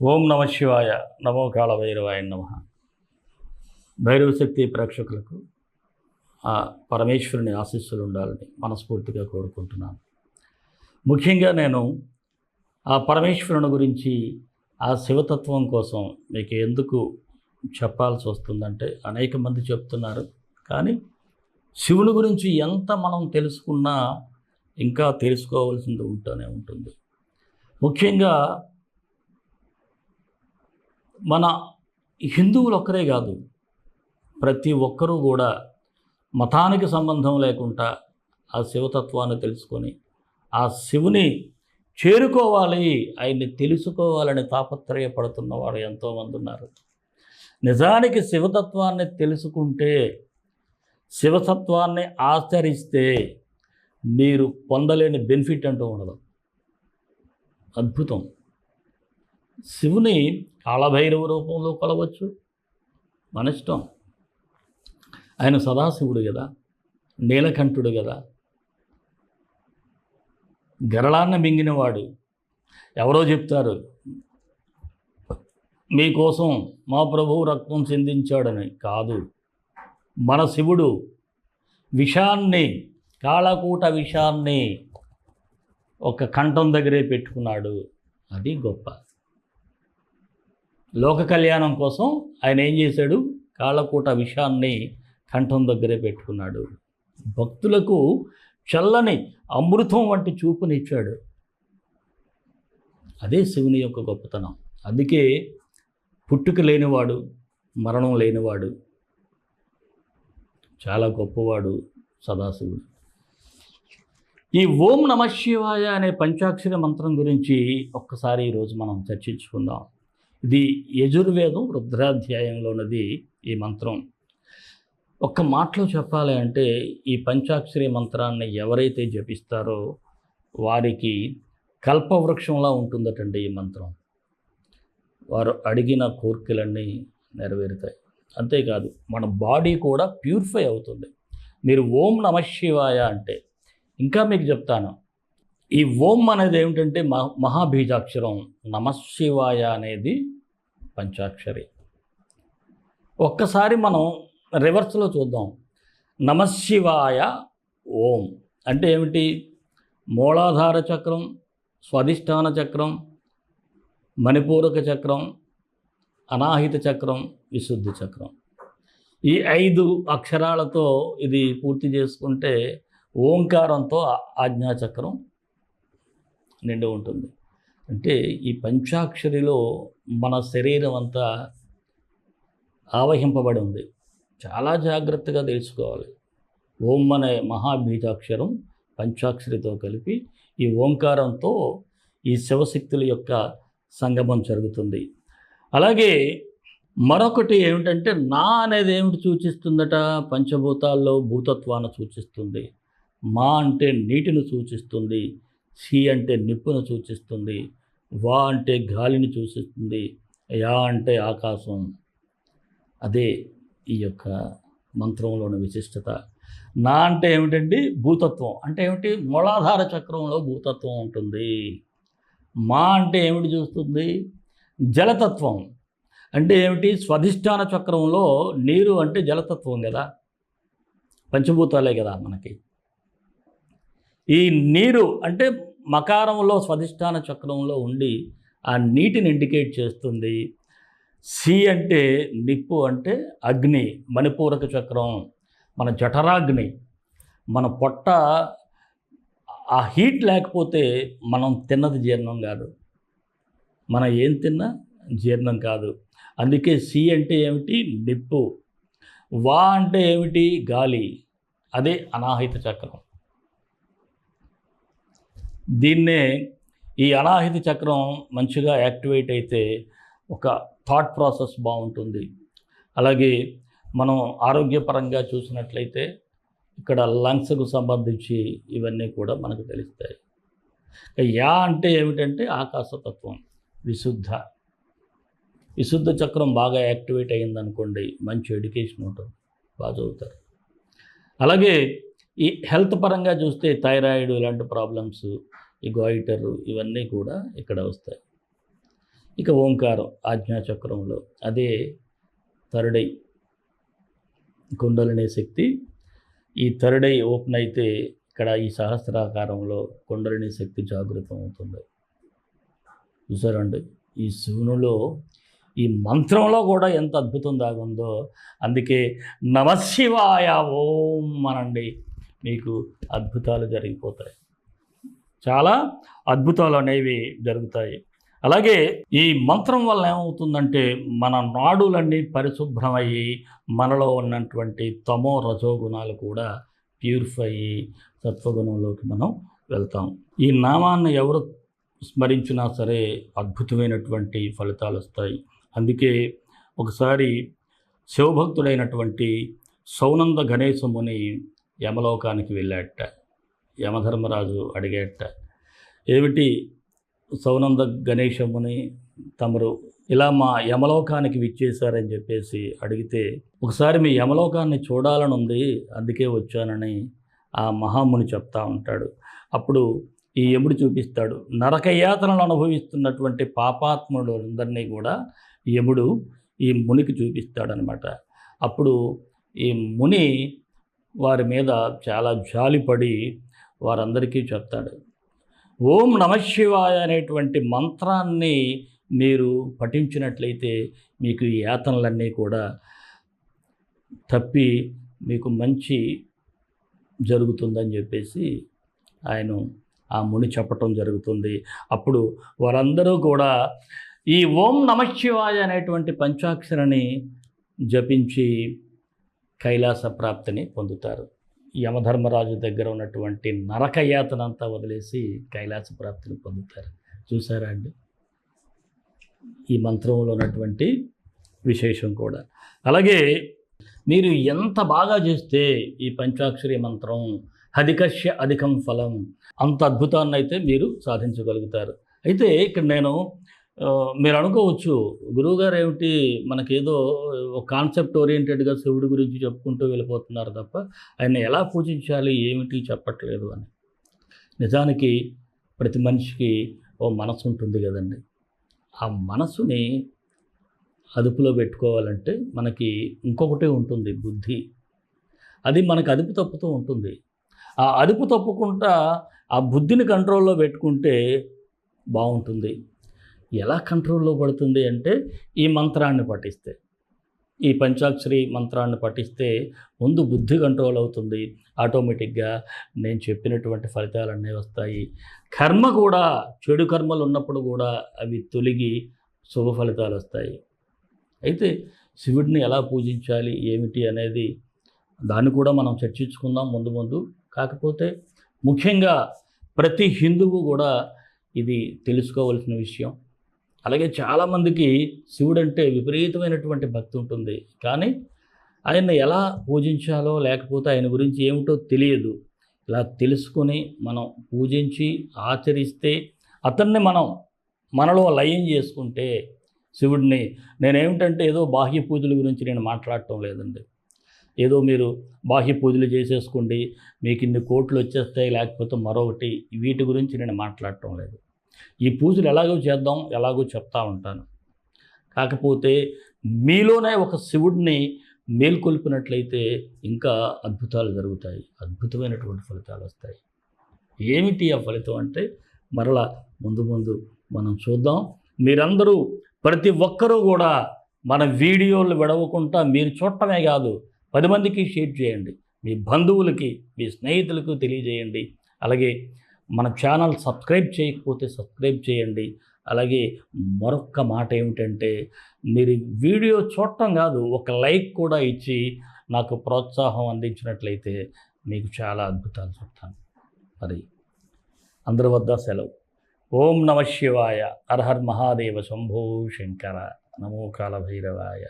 ఓం నమ శివాయ నమో కాళ భైరవాయ నమ భైరవశక్తి ప్రేక్షకులకు ఆ పరమేశ్వరుని ఆశీస్సులు ఉండాలని మనస్ఫూర్తిగా కోరుకుంటున్నాను. ముఖ్యంగా నేను ఆ పరమేశ్వరుని గురించి ఆ శివతత్వం కోసం మీకు ఎందుకు చెప్పాల్సి వస్తుందంటే అనేక మంది చెప్తున్నారు. కానీ శివుని గురించి ఎంత మనం తెలుసుకున్నా ఇంకా తెలుసుకోవాల్సింది ఉంటూనే ఉంటుంది. ముఖ్యంగా మన హిందువులు ఒక్కరే కాదు ప్రతి ఒక్కరూ కూడా మతానికి సంబంధం లేకుండా ఆ శివతత్వాన్ని తెలుసుకొని ఆ శివుని చేరుకోవాలి ఆయన్ని తెలుసుకోవాలని తాపత్రయపడుతున్న వారు ఎంతోమంది ఉన్నారు. నిజానికి శివతత్వాన్ని తెలుసుకుంటే శివతత్వాన్ని ఆచరిస్తే మీరు పొందలేని బెనిఫిట్ అంటూ ఉండదు. అద్భుతం. శివుని కాళభైరవ రూపంలో కొలవచ్చు. మన ఇష్టం. ఆయన సదాశివుడు కదా. నీలకంఠుడు కదా. గరళాన్ని మింగినవాడు. ఎవరో చెప్తారు మీకోసం మా ప్రభువు రక్తం చెందించాడని. కాదు. మన శివుడు విషాన్ని కాళకూట విషాన్ని ఒక కంఠం దగ్గరే పెట్టుకున్నాడు. అది గొప్ప. లోక కళ్యాణం కోసం ఆయన ఏం చేశాడు? కాళ్ళకూట విషాన్ని కంఠం దగ్గరే పెట్టుకున్నాడు. భక్తులకు చల్లని అమృతం వంటి చూపునిచ్చాడు అదే శివుని యొక్క గొప్పతనం. అందుకే పుట్టుక లేనివాడు మరణం లేనివాడు చాలా గొప్పవాడు సదాశివుడు. ఈ ఓం నమ శివాయ అనే పంచాక్షరి మంత్రం గురించి ఒక్కసారి ఈరోజు మనం చర్చించుకుందాం. ఇది యజుర్వేదం రుద్రాధ్యాయంలో ఉన్నది ఈ మంత్రం. ఒక్క మాటలో చెప్పాలి అంటే ఈ పంచాక్షరి మంత్రాన్ని ఎవరైతే జపిస్తారో వారికి కల్పవృక్షంలా ఉంటుందటండి ఈ మంత్రం. వారు అడిగిన కోరికలన్నీ నెరవేరుతాయి. అంతేకాదు మన బాడీ కూడా ప్యూరిఫై అవుతుంది. మీరు ఓం నమ శివాయ అంటే ఇంకా మీకు చెప్తాను ఈ ఓం అనేది ఏమిటంటే మహ మహాబీజాక్షరం నమశివాయ అనేది పంచాక్షరి. ఒక్కసారి మనం రివర్స్లో చూద్దాం. నమశివాయ ఓం అంటే ఏమిటి? మూలాధార చక్రం స్వాధిష్టాన చక్రం మణిపూరక చక్రం అనాహిత చక్రం విశుద్ధి చక్రం. ఈ ఐదు అక్షరాలతో ఇది పూర్తి చేసుకుంటే ఓంకారంతో ఆజ్ఞాచక్రం నిండి ఉంటుంది. అంటే ఈ పంచాక్షరిలో మన శరీరం అంతా ఆవహింపబడి ఉంది. చాలా జాగ్రత్తగా తెలుసుకోవాలి. ఓం అనే మహాబీజాక్షరం పంచాక్షరితో కలిపి ఈ ఓంకారంతో ఈ శివశక్తుల యొక్క సంగమం జరుగుతుంది. అలాగే మరొకటి ఏమిటంటే నా అనేది ఏమిటి సూచిస్తుందట పంచభూతాల్లో భూతత్వాన్ని సూచిస్తుంది. మా అంటే నీటిని సూచిస్తుంది. సి అంటే నిప్పును సూచిస్తుంది. వా అంటే గాలిని సూచిస్తుంది. యా అంటే ఆకాశం. అదే ఈ యొక్క మంత్రంలోని విశిష్టత. నా అంటే ఏమిటండి? భూతత్వం. అంటే ఏమిటి? మూలాధార చక్రంలో భూతత్వం ఉంటుంది. మా అంటే ఏమిటి చూస్తుంది? జలతత్వం. అంటే ఏమిటి? స్వధిష్టాన చక్రంలో నీరు అంటే జలతత్వం కదా. పంచభూతాలే కదా మనకి. ఈ నీరు అంటే మకారంలో స్వధిష్టాన చక్రంలో ఉండి ఆ నీటిని ఇండికేట్ చేస్తుంది. సి అంటే నిప్పు అంటే అగ్ని మణిపూరక చక్రం మన జఠరాగ్ని మన పొట్ట ఆ హీట్ లేకపోతే మనం తిన్నది జీర్ణం కాదు. మనం ఏం తిన్నా జీర్ణం కాదు. అందుకే సి అంటే ఏమిటి? నిప్పు. వా అంటే ఏమిటి? గాలి. అదే అనాహిత చక్రం. దీన్నే ఈ అనాహిత చక్రం మంచిగా యాక్టివేట్ అయితే ఒక థాట్ ప్రాసెస్ బాగుంటుంది. అలాగే మనం ఆరోగ్యపరంగా చూసినట్లయితే ఇక్కడ లంగ్స్కు సంబంధించి ఇవన్నీ కూడా మనకు తెలుస్తాయి. యా అంటే ఏమిటంటే ఆకాశతత్వం విశుద్ధ. విశుద్ధ చక్రం బాగా యాక్టివేట్ అయ్యిందనుకోండి మంచి ఎడ్యుకేషన్ ఉంటుంది బాగా చదువుతారు. అలాగే ఈ హెల్త్ పరంగా చూస్తే థైరాయిడ్ ఇలాంటి ప్రాబ్లమ్స్ ఈ గోయిటర్ ఇవన్నీ కూడా ఇక్కడ వస్తాయి. ఇక ఓంకారం ఆజ్ఞాచక్రంలో అదే థర్డై కుండలనే శక్తి. ఈ థర్డై ఓపెన్ అయితే ఇక్కడ ఈ సహస్రాకారంలో కుండలిని శక్తి జాగృతం అవుతుంది. చూసారండి? ఈ శివునిలో ఈ మంత్రంలో కూడా ఎంత అద్భుతం దాగుందో. అందుకే నమశివాయ ఓం అనండి. మీకు అద్భుతాలు జరిగిపోతాయి. చాలా అద్భుతాలు అనేవి జరుగుతాయి. అలాగే ఈ మంత్రం వల్ల ఏమవుతుందంటే మన నాడులన్నీ పరిశుభ్రమయ్యి మనలో ఉన్నటువంటి తమో రజో గుణాలు కూడా ప్యూరిఫై అయ్యి సత్వగుణంలోకి మనం వెళ్తాం. ఈ నామాన్ని ఎవరు స్మరించినా సరే అద్భుతమైనటువంటి ఫలితాలు వస్తాయి. అందుకే ఒకసారి శివభక్తుడైనటువంటి సౌనంద గణేశముని యమలోకానికి వెళ్ళాట యమధర్మరాజు అడిగేట ఏమిటి సౌనంద గణేశముని తమరు ఇలా మా యమలోకానికి విచ్చేశారని చెప్పేసి అడిగితే ఒకసారి మీ యమలోకాన్ని చూడాలని ఉంది అందుకే వచ్చానని ఆ మహాముని చెప్తా ఉంటాడు. అప్పుడు ఈ యముడు చూపిస్తాడు నరకయాతనలు అనుభవిస్తున్నటువంటి పాపాత్ములందరినీ కూడా యముడు ఈ మునికి చూపిస్తాడనమాట. అప్పుడు ఈ ముని వారి మీద చాలా జాలిపడి వారందరికీ చెప్తాడు. ఓం నమశివాయ అనేటువంటి మంత్రాన్ని మీరు పఠించినట్లయితే మీకు ఈ యాతనలన్నీ కూడా తప్పి మీకు మంచి జరుగుతుందని చెప్పేసి ఆయన ఆ ముని చెప్పటం జరుగుతుంది. అప్పుడు వారందరూ కూడా ఈ ఓం నమశివాయ అనేటువంటి పంచాక్షరని జపించి కైలాస ప్రాప్తిని పొందుతారు. యమధర్మరాజు దగ్గర ఉన్నటువంటి నరకయాతనంతా వదిలేసి కైలాస ప్రాప్తిని పొందుతారు. చూసారా అండి? ఈ మంత్రంలో ఉన్నటువంటి విశేషం కూడా. అలాగే మీరు ఎంత బాగా చేస్తే ఈ పంచాక్షరి మంత్రం హధికశ్య అధికం ఫలం అంత అద్భుతాన్ని అయితే మీరు సాధించగలుగుతారు. అయితే ఇక్కడ నేను మీరు అనుకోవచ్చు గురువుగారు ఏమిటి మనకేదో ఒక కాన్సెప్ట్ ఓరియంటెడ్గా శివుడి గురించి చెప్పుకుంటూ వెళ్ళిపోతున్నారు తప్ప ఆయన ఎలా పూజించాలి ఏమిటి చెప్పట్లేదు అని. నిజానికి ప్రతి మనిషికి ఓ మనసు ఉంటుంది కదండి. ఆ మనసుని అదుపులో పెట్టుకోవాలంటే మనకి ఇంకొకటి ఉంటుంది బుద్ధి. అది మనకు అదుపు తప్పుతూ ఉంటుంది. ఆ అదుపు తప్పకుండా ఆ బుద్ధిని కంట్రోల్లో పెట్టుకుంటే బాగుంటుంది. ఎలా కంట్రోల్లో పడుతుంది అంటే ఈ మంత్రాన్ని పఠిస్తే. ఈ పంచాక్షరి మంత్రాన్ని పఠిస్తే ముందు బుద్ధి కంట్రోల్ అవుతుంది. ఆటోమేటిక్గా నేను చెప్పినటువంటి ఫలితాలు అన్నీ వస్తాయి. కర్మ కూడా చెడు కర్మలు ఉన్నప్పుడు కూడా అవి తొలగి శుభ ఫలితాలు వస్తాయి. అయితే శివుడిని ఎలా పూజించాలి ఏమిటి అనేది దాన్ని కూడా మనం చర్చించుకుందాం ముందు ముందు. కాకపోతే ముఖ్యంగా ప్రతి హిందువు కూడా ఇది తెలుసుకోవలసిన విషయం. అలాగే చాలామందికి శివుడు అంటే విపరీతమైనటువంటి భక్తి ఉంటుంది. కానీ ఆయన్ని ఎలా పూజించాలో లేకపోతే ఆయన గురించి ఏమిటో తెలియదు. ఇలా తెలుసుకొని మనం పూజించి ఆచరిస్తే అతన్ని మనం మనలో లయం చేసుకుంటే శివుడిని నేనేమిటంటే ఏదో బాహ్య పూజల గురించి నేను మాట్లాడటం లేదండి. ఏదో మీరు బాహ్య పూజలు చేసేసుకోండి మీకు ఇన్ని కోట్లు వచ్చేస్తాయి లేకపోతే మరొకటి వీటి గురించి నేను మాట్లాడటం లేదు. ఈ పూజలు ఎలాగో చేద్దాం ఎలాగో చెప్తా ఉంటాను. కాకపోతే మీలోనే ఒక శివుడిని మేల్కొల్పినట్లయితే ఇంకా అద్భుతాలు జరుగుతాయి అద్భుతమైనటువంటి ఫలితాలు వస్తాయి. ఏమిటి ఆ ఫలితం అంటే మరలా ముందు ముందు మనం చూద్దాం. మీరందరూ ప్రతి ఒక్కరూ కూడా మన వీడియోలు విడవకుండా మీరు చూడటమే కాదు పది మందికి షేర్ చేయండి. మీ బంధువులకి మీ స్నేహితులకు తెలియజేయండి. అలాగే మన ఛానల్ సబ్స్క్రైబ్ చేయకపోతే సబ్స్క్రైబ్ చేయండి. అలాగే మరొక్క మాట ఏమిటంటే మీరు వీడియో చూడటం కాదు ఒక లైక్ కూడా ఇచ్చి నాకు ప్రోత్సాహం అందించినట్లయితే మీకు చాలా అద్భుతాలు చెప్తాను. మరి అందరి వద్ద సెలవు. ఓం నమ శివాయ. అర్హర్ మహాదేవ శంభో శంకర. నమో కాల భైరవాయ